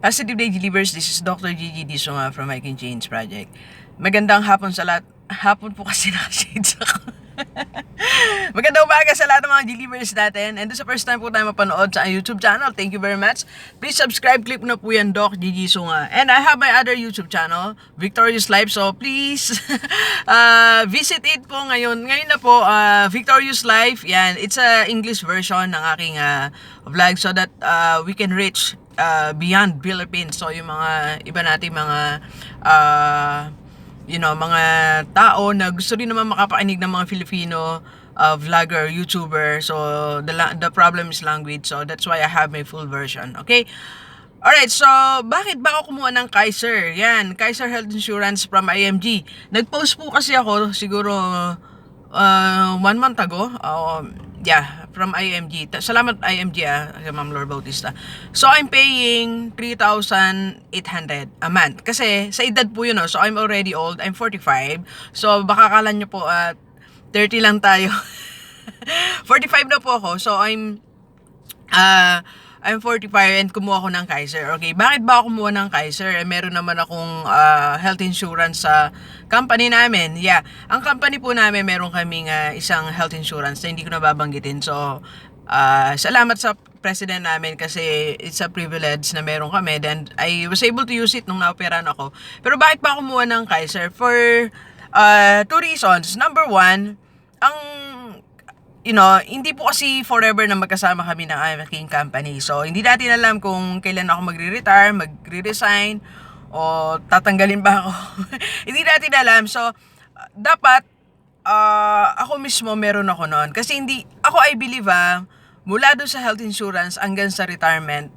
Positive Day Delivers, this is Dr. Gigi Disonga from I Can Change Project. Magandang hapon sa lahat. Hapon po kasi naka-shades ako. Magandang umaga sa lahat ng mga delivers natin. And sa first time po tayo mapanood sa YouTube channel, thank you very much. Please subscribe, click na po yan, Doc Gigi Sunga. And I have my other YouTube channel, Victorious Life. So please, uh, visit it po ngayon. Ngayon na po, uh, Victorious Life. Yan, it's a English version ng aking uh, vlog so that uh, we can reach uh, beyond Philippines. So yung mga iba nating mga uh, you know, mga tao na gusto rin naman makapakinig ng mga Filipino uh, vlogger, YouTuber. So, the, the problem is language. So, that's why I have my full version. Okay? Alright, so, bakit ba ako kumuha ng Kaiser? Yan, Kaiser Health Insurance from IMG. Nag-post po kasi ako, siguro, uh, one month ago. Um, yeah, from IMG. Salamat IMG ah, Ma'am Lord Bautista. So I'm paying 3,800 a month. Kasi sa edad po yun, no? so I'm already old. I'm 45. So baka kala nyo po at 30 lang tayo. 45 na po ako. So I'm ah I'm 45 and kumuha ako ng Kaiser. Okay, bakit ba ako kumuha ng Kaiser? Eh, meron naman akong ah, health insurance sa company namin. Yeah, ang company po namin meron kaming ah, isang health insurance na hindi ko nababanggitin. So, ah, salamat sa president namin kasi it's a privilege na meron kami. Then, I was able to use it nung naoperan ako. Pero bakit ba ako kumuha ng Kaiser? For ah, two reasons. Number one, ang you know, hindi po kasi forever na magkasama kami ng aking company. So, hindi natin alam kung kailan ako magre-retire, magre-resign, o tatanggalin ba ako. hindi natin alam. So, dapat, uh, ako mismo meron ako noon. Kasi hindi, ako I believe ah, mula doon sa health insurance hanggang sa retirement,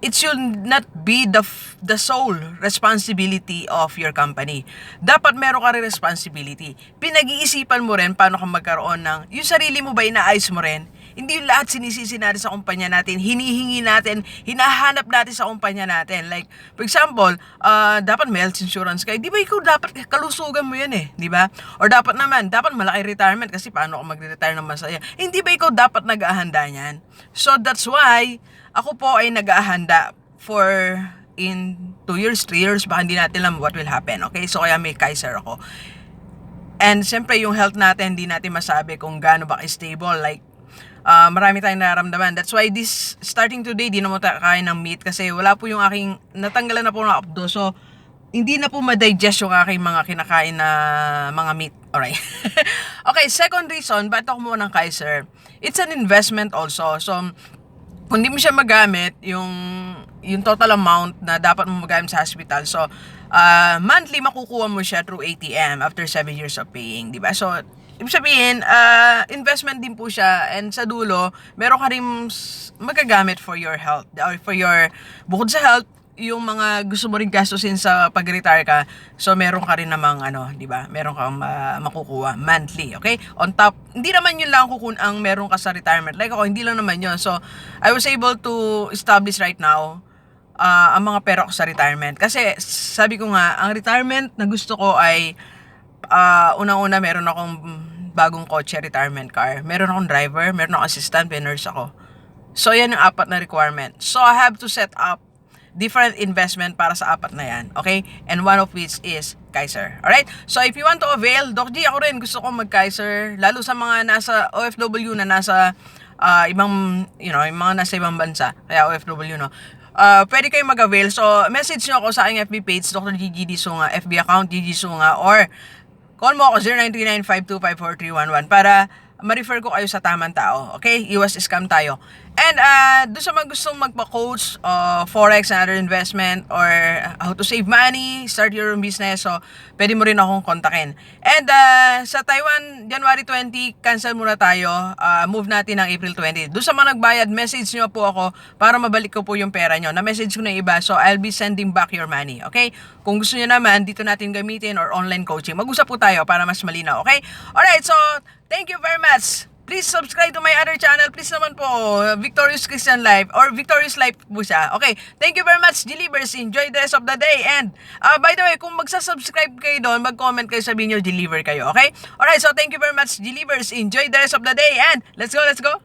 it should not be the the sole responsibility of your company. Dapat meron ka rin responsibility. Pinag-iisipan mo rin paano ka magkaroon ng, yung sarili mo ba inaayos mo rin? Hindi yung lahat sinisisi natin sa kumpanya natin, hinihingi natin, hinahanap natin sa kumpanya natin. Like, for example, uh, dapat may health insurance kayo. Di ba ikaw dapat kalusugan mo yan eh, di ba? Or dapat naman, dapat malaki retirement kasi paano ako magre-retire ng masaya. Hindi ba ikaw dapat nag-ahanda niyan? So that's why, ako po ay nag-ahanda for in 2 years, 3 years, baka hindi natin alam what will happen. Okay? So kaya may Kaiser ako. And siyempre yung health natin, hindi natin masabi kung gaano ba stable. Like, uh, marami tayong nararamdaman. That's why this, starting today, di na mo kain ng meat kasi wala po yung aking, natanggalan na po ng abdo. So, hindi na po ma-digest yung aking mga kinakain na mga meat. Alright. okay, second reason, bakit ako kumuha ng Kaiser? It's an investment also. So, kung di mo siya magamit, yung, yung total amount na dapat mo magamit sa hospital. So, uh, monthly makukuha mo siya through ATM after 7 years of paying, di ba? So, ibig sabihin, uh, investment din po siya and sa dulo, meron ka rin magagamit for your health or for your, bukod sa health, yung mga gusto mo rin gastusin sa pag-retire ka, so meron ka rin namang ano, 'di ba? Meron kang ma- makukuha monthly, okay? On top, hindi naman yun lang kukun ang meron ka sa retirement. Like ako, hindi lang naman yun. So, I was able to establish right now ah, ang mga pera ko sa retirement. Kasi sabi ko nga, ang retirement na gusto ko ay ah, unang-una meron akong bagong kotse retirement car. Meron akong driver, meron akong assistant, may nurse ako. So, yan yung apat na requirement. So, I have to set up different investment para sa apat na yan. Okay? And one of which is Kaiser. Alright? So, if you want to avail, Doc G, ako rin gusto ko mag-Kaiser. Lalo sa mga nasa OFW na nasa ah, ibang, you know, mga nasa ibang bansa. Kaya OFW, no? Uh, pwede kayo mag-avail. So, message nyo ako sa aking FB page, Dr. Gigi D. Sunga, FB account, Gigi Sunga, or call mo ako 0939-525-4311 para ma-refer ko kayo sa tamang tao. Okay? Iwas scam tayo. And uh, doon sa mga gustong magpa-coach, uh, forex and other investment, or how to save money, start your own business, so pwede mo rin akong kontakin. And uh, sa Taiwan, January 20, cancel muna tayo. Uh, move natin ng April 20. Doon sa mga nagbayad, message nyo po ako para mabalik ko po yung pera nyo. Na-message ko na iba, so I'll be sending back your money. Okay? Kung gusto nyo naman, dito natin gamitin or online coaching. Mag-usap po tayo para mas malinaw. Okay? Alright, so thank you very much. Please subscribe to my other channel. Please naman po, Victorious Christian Life or Victorious Life po siya. Okay, thank you very much, Delivers. Enjoy the rest of the day. And, uh, by the way, kung magsasubscribe kayo doon, mag-comment kayo, sabihin nyo, deliver kayo. Okay? Alright, so thank you very much, Delivers. Enjoy the rest of the day. And, let's go, let's go.